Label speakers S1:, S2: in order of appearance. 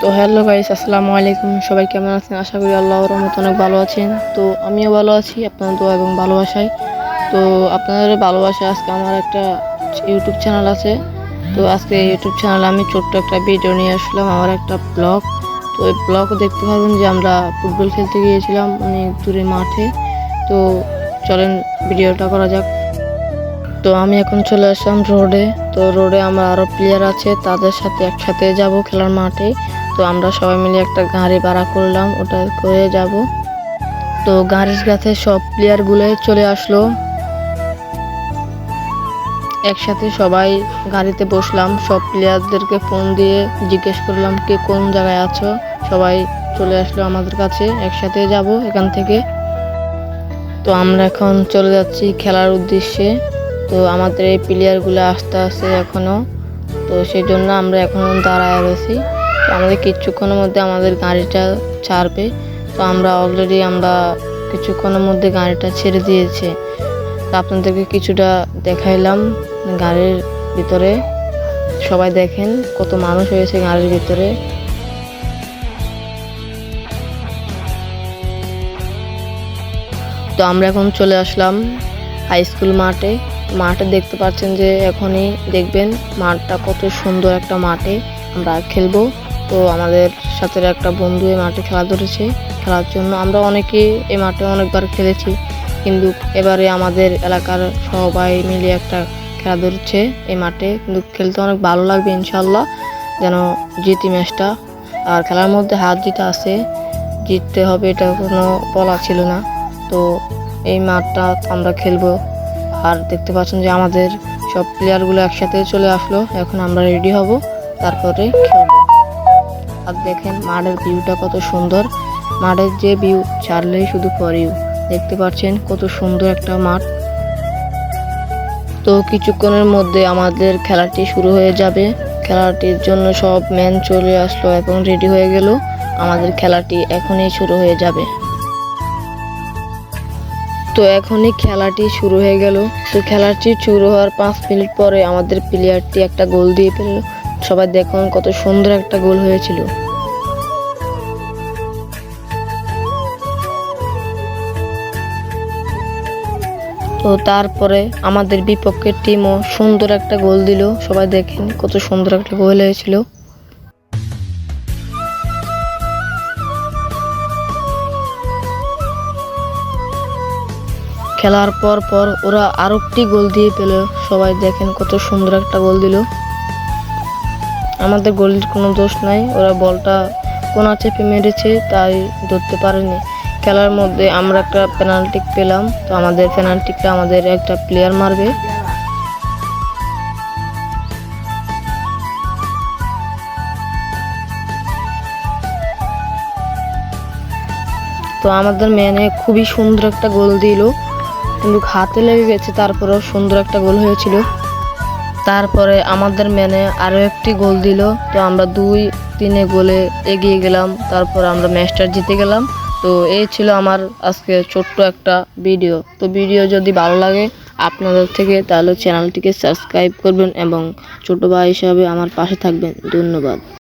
S1: তো hello guys, আসসালামু আলাইকুম। সবাই কেমন আছেন? আশা করি আল্লাহর রহমতে অনেক ভালো আছেন। তো আমিও ভালো আছি, আপনাদের দোয়া এবং ভালোবাসায়। তো আপনাদের ভালোবাসায় আজকে আমার একটা ইউটিউব চ্যানেল আছে। তো আজকে ইউটিউব চ্যানেলে আমি ছোট্ট একটা ভিডিও নিয়ে আসলাম, আমার একটা ব্লগ। তো ওই ব্লগ দেখতে পাবেন যে আমরা ফুটবল খেলতে গিয়েছিলাম অনেক দূরে মাঠে। তো চলেন, ভিডিওটা করা যাক। তো আমি এখন চলে আসলাম রোডে। তো রোডে আমার আরও প্লেয়ার আছে, তাদের সাথে একসাথে যাব খেলার মাঠে। তো আমরা সবাই মিলে একটা গাড়ি ভাড়া করলাম, ওটা করে যাব। তো গাড়ির কাছে সব প্লেয়ারগুলো চলে আসলো। একসাথে সবাই গাড়িতে বসলাম, সব প্লেয়ারদেরকে ফোন দিয়ে জিজ্ঞেস করলাম, কে কোন জায়গায় আছো? সবাই চলে আসলো আমাদের কাছে, একসাথে যাব এখান থেকে। তো আমরা এখন চলে যাচ্ছি খেলার উদ্দেশ্যে। তো আমাদের এই প্লেয়ারগুলো আসতে আসতে এখনও তো সেই জন্য আমরা এখন দাঁড়ায় রয়েছি। আমাদের কিছুক্ষণের মধ্যে আমাদের গাড়িটা ছাড়বে। তো আমরা অলরেডি আমরা কিছুক্ষণের মধ্যে গাড়িটা ছেড়ে দিয়েছে। আপনাদেরকে কিছুটা দেখাইলাম গাড়ির ভিতরে। সবাই দেখেন কত মানুষ হয়েছে গাড়ির ভিতরে। তো আমরা এখন চলে আসলাম হাই স্কুল মাঠে। মাঠে দেখতে পাচ্ছেন যে এখনই দেখবেন মাঠটা কত সুন্দর একটা মাঠে। আমরা খেলব। তো আমাদের সাথে একটা বন্ধু এই মাঠে খেলা ধরেছে, খেলার জন্য আমরা অনেকে এই মাঠে অনেকবার খেলেছি। কিন্তু এবারে আমাদের এলাকার সবাই মিলে একটা খেলা ধরছে এই মাঠে। কিন্তু খেলতে অনেক ভালো লাগবে ইনশাল্লাহ যেন জিতি ম্যাচটা আর খেলার মধ্যে হাত জিতে আছে, জিততে হবে এটা কোনো বলা ছিল না। তো এই মাঠটা আমরা খেলব। আর দেখতে পাচ্ছেন যে আমাদের সব প্লেয়ারগুলো একসাথে চলে আসলো। এখন আমরা রেডি হব, তারপরে খেলব। আর দেখেন মাঠের ভিউটা কত সুন্দর। মাঠের যে ভিউ ছাড়লেই শুধু ফর ইউ দেখতে পাচ্ছেন কত সুন্দর একটা মাঠ। তো কিছুক্ষণের মধ্যে আমাদের খেলাটি শুরু হয়ে যাবে। খেলাটির জন্য সব ম্যান চলে আসলো এবং রেডি হয়ে গেল। আমাদের খেলাটি এখনই শুরু হয়ে যাবে। তো এখনই খেলাটি শুরু হয়ে গেল। তো খেলাটি শুরু হওয়ার পাঁচ মিনিট পরে আমাদের প্লেয়ারটি একটা গোল দিয়ে পেল সবাই দেখুন কত সুন্দর একটা গোল হয়েছিল। তো তারপরে আমাদের বিপক্ষের টিমও সুন্দর একটা গোল দিল। সবাই দেখেন কত সুন্দর একটা গোল হয়েছিল। খেলার পর পর ওরা আরও একটি গোল দিয়ে পেল। সবাই দেখেন কত সুন্দর একটা গোল দিল। আমাদের গোলের কোনো দোষ নাই, ওরা বলটা কোনা চেপে মেরেছে তাই ধরতে পারেনি। খেলার মধ্যে আমরা একটা পেনাল্টি পেলাম, তো আমাদের পেনাল্টিটা আমাদের একটা প্লেয়ার মারবে। তো আমাদের মেনে খুবই সুন্দর একটা গোল দিল, কিন্তু হাতে লেগে গেছে, তারপরেও সুন্দর একটা গোল হয়েছিল। তারপরে আমাদের ম্যানে আরও একটি গোল দিল। তো আমরা দুই তিনে গোলে এগিয়ে গেলাম। তারপর আমরা ম্যাচটা জিতে গেলাম। তো এই ছিল আমার আজকে ছোট্ট একটা ভিডিও। তো ভিডিও যদি ভালো লাগে আপনাদের থেকে, তাহলে চ্যানেলটিকে সাবস্ক্রাইব করবেন এবং ছোট ভাই হিসাবে আমার পাশে থাকবেন। ধন্যবাদ।